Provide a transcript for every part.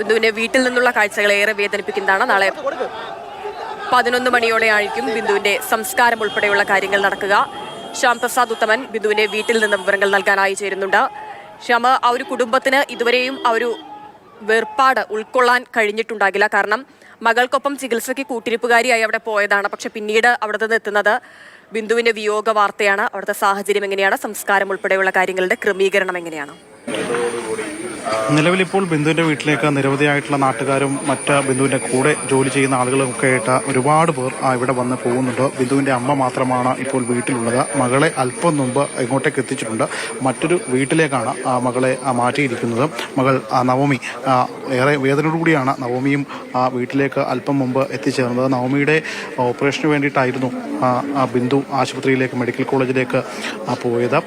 ബിന്ദുവിന്റെ വീട്ടിൽ നിന്നുള്ള കാഴ്ചകൾ ഏറെ വേദനിപ്പിക്കുന്നതാണ് നാളെ പതിനൊന്ന് മണിയോടെ ആയിരിക്കും ബിന്ദുവിന്റെ സംസ്കാരം ഉൾപ്പെടെയുള്ള കാര്യങ്ങൾ നടക്കുക. ശ്യാം പ്രസാദ് ഉത്തമൻ ബിന്ദുവിന്റെ വീട്ടിൽ നിന്ന് വിവരങ്ങൾ നൽകാനായി ചേരുന്നുണ്ട്. ശ്യാമ ആ ഒരു കുടുംബത്തിന് ഇതുവരെയും ആ ഒരു വേർപാട് ഉൾക്കൊള്ളാൻ കഴിഞ്ഞിട്ടുണ്ടാകില്ല. കാരണം മകൾക്കൊപ്പം ചികിത്സയ്ക്ക് കൂട്ടിരിപ്പുകാരിയായി അവിടെ പോയതാണ്. പക്ഷെ പിന്നീട് അവിടെ നിന്ന് എത്തുന്നത് ബിന്ദുവിന്റെ വിയോഗ വാർത്തയാണ്. അവിടുത്തെ സാഹചര്യം എങ്ങനെയാണ്? സംസ്കാരം ഉൾപ്പെടെയുള്ള കാര്യങ്ങളുടെ ക്രമീകരണം എങ്ങനെയാണ്? നിലവിലിപ്പോൾ ബിന്ദുവിന്റെ വീട്ടിലേക്ക് നിരവധിയായിട്ടുള്ള നാട്ടുകാരും മറ്റ് ബിന്ദുവിന്റെ കൂടെ ജോലി ചെയ്യുന്ന ആളുകളും ഒക്കെ ആയിട്ട് ഒരുപാട് പേർ ഇവിടെ വന്ന് പോകുന്നുണ്ട്. ബിന്ദുവിന്റെ അമ്മ മാത്രമാണ് ഇപ്പോൾ വീട്ടിലുള്ളത്. മകളെ അല്പം മുമ്പ് ഇങ്ങോട്ടേക്ക് എത്തിച്ചിട്ടുണ്ട്. മറ്റൊരു വീട്ടിലേക്കാണ് ആ മകളെ മാറ്റിയിരിക്കുന്നത്. മകൾ നവമി ഏറെ വേദനയോടുകൂടിയാണ് നവമിയും ആ, വീട്ടിലേക്ക് അല്പം മുമ്പ് എത്തിച്ചേർന്നത്. നവമിയുടെ ഓപ്പറേഷന് വേണ്ടിയിട്ടായിരുന്നു ബിന്ദു ആശുപത്രിയിലേക്ക് മെഡിക്കൽ കോളേജിലേക്ക് പോയത്.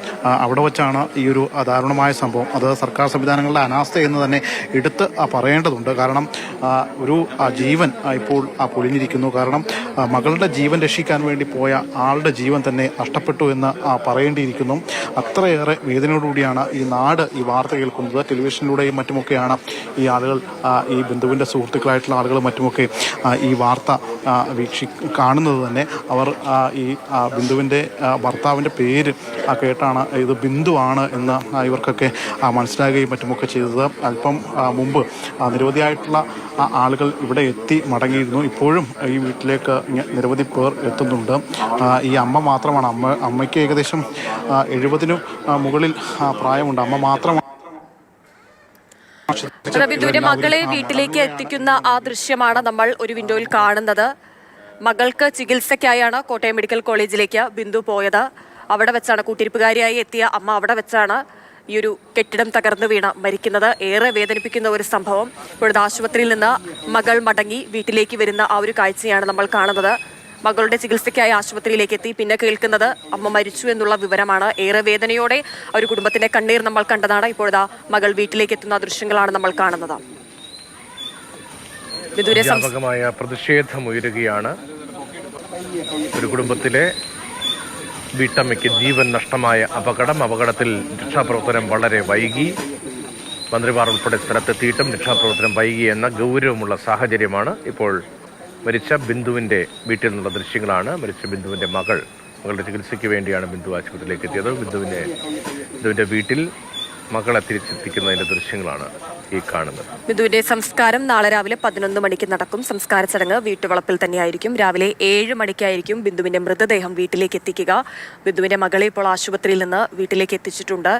അവിടെ വച്ചാണ് ഈ ഒരു ദാരുണമായ സംഭവം അത് സർക്കാർ സംവിധാനങ്ങളുടെ അനാസ്ഥ എന്ന് തന്നെ എടുത്ത് പറയേണ്ടതുണ്ട്. കാരണം ഒരു ജീവൻ ഇപ്പോൾ ആ, പൊലിഞ്ഞിരിക്കുന്നു കാരണം മകളുടെ ജീവൻ രക്ഷിക്കാൻ വേണ്ടി പോയ ആളുടെ ജീവൻ തന്നെ നഷ്ടപ്പെട്ടു എന്ന് പറയേണ്ടിയിരിക്കുന്നു. അത്രയേറെ വേദനയോടുകൂടിയാണ് ഈ നാട് ഈ വാർത്ത കേൾക്കുന്നത്. ടെലിവിഷനിലൂടെയും മറ്റുമൊക്കെയാണ് ഈ ആളുകൾ ഈ ബന്ധുവിന്റെ സുഹൃത്തുക്കളായിട്ടുള്ള ആളുകൾ മറ്റുമൊക്കെ ഈ വാർത്ത വീക്ഷി കാണുന്നത് തന്നെ അവർ ഈ ബിന്ദുവിന്റെ ഭർത്താവിന്റെ പേര് കേട്ടാണ് ഇത് ബിന്ദുവാണ് എന്ന് ഇവർക്കൊക്കെ മനസ്സിലാകുകയും മറ്റുമൊക്കെ ചെയ്തത്. അല്പം മുമ്പ് നിരവധിയായിട്ടുള്ള ആളുകൾ ഇവിടെ എത്തി മടങ്ങിയിരുന്നു. ഇപ്പോഴും ഈ വീട്ടിലേക്ക് നിരവധി പേർ എത്തുന്നുണ്ട്. ഈ അമ്മ മാത്രമാണ്. അമ്മ അമ്മയ്ക്ക് ഏകദേശം എഴുപതിനു മുകളിൽ പ്രായമുണ്ട്. അമ്മ മാത്രമാണ് അതെ, ബിന്ദുവിന്റെ മകളെ വീട്ടിലേക്ക് എത്തിക്കുന്ന ആ ദൃശ്യമാണ് നമ്മൾ ഒരു വിൻഡോയിൽ കാണുന്നത്. മകൾക്ക് ചികിത്സയ്ക്കായാണ് കോട്ടയം മെഡിക്കൽ കോളേജിലേക്ക് ബിന്ദു പോയത്. അവിടെ വെച്ചാണ് കൂട്ടിരിപ്പുകാരിയായി എത്തിയ അമ്മ അവിടെ വെച്ചാണ് ഈ ഒരു കെട്ടിടം തകർന്നു വീണ മരിക്കുന്നത്. ഏറെ വേദനിപ്പിക്കുന്ന ഒരു സംഭവം. ഇപ്പോഴത്തെ ആശുപത്രിയിൽ നിന്ന് മകൾ മടങ്ങി വീട്ടിലേക്ക് വരുന്ന ആ ഒരു കാഴ്ചയാണ് നമ്മൾ കാണുന്നത്. മകളുടെ ചികിത്സയ്ക്കായി ആശുപത്രിയിലേക്ക് എത്തി. പിന്നെ കേൾക്കുന്നത് അമ്മ മരിച്ചു എന്നുള്ള വിവരമാണ്. ഏറെ വേദനയോടെ ഒരു കുടുംബത്തിന്റെ കണ്ണീർ നമ്മൾ കണ്ടതാണ്. ഇപ്പോഴതാ മകൾ വീട്ടിലേക്ക് എത്തുന്ന ദൃശ്യങ്ങളാണ് നമ്മൾ കാണുന്നത്. സംസ്- ഉയരുകയാണ്. ഒരു കുടുംബത്തിലെ വീട്ടമ്മയ്ക്ക് ജീവൻ നഷ്ടമായ അപകടം. അപകടത്തിൽ രക്ഷാപ്രവർത്തനം വളരെ വൈകി. മന്ത്രിമാർ ഉൾപ്പെടെ സ്ഥലത്തെത്തിയിട്ടും രക്ഷാപ്രവർത്തനം വൈകി എന്ന ഗൗരവമുള്ള സാഹചര്യമാണ് ഇപ്പോൾ മരിച്ച ബിന്ദുവിന്റെ വീട്ടിൽ നിന്നുള്ള ദൃശ്യങ്ങളാണ്. മരിച്ച ബിന്ദുവിന്റെ മകൾ മകളുടെ ചികിത്സയ്ക്ക് വേണ്ടിയാണ് ബിന്ദു ആശുപത്രിയിലേക്ക് എത്തിയത്. ബിന്ദുവിന്റെ ബിന്ദുവിന്റെ വീട്ടിൽ മകളെ തിരിച്ചെത്തിക്കുന്നതിന്റെ ദൃശ്യങ്ങളാണ് ഈ കാണുന്നത്. ബിന്ദുവിന്റെ സംസ്കാരം നാളെ രാവിലെ പതിനൊന്ന് മണിക്ക് നടക്കും. സംസ്കാര ചടങ്ങ് വീട്ടുവളപ്പിൽ തന്നെയായിരിക്കും. രാവിലെ ഏഴ് മണിക്കായിരിക്കും ബിന്ദുവിന്റെ മൃതദേഹം വീട്ടിലേക്ക് എത്തിക്കുക. ബിന്ദുവിന്റെ മകളെ ഇപ്പോൾ ആശുപത്രിയിൽ നിന്ന് വീട്ടിലേക്ക് എത്തിച്ചിട്ടുണ്ട്.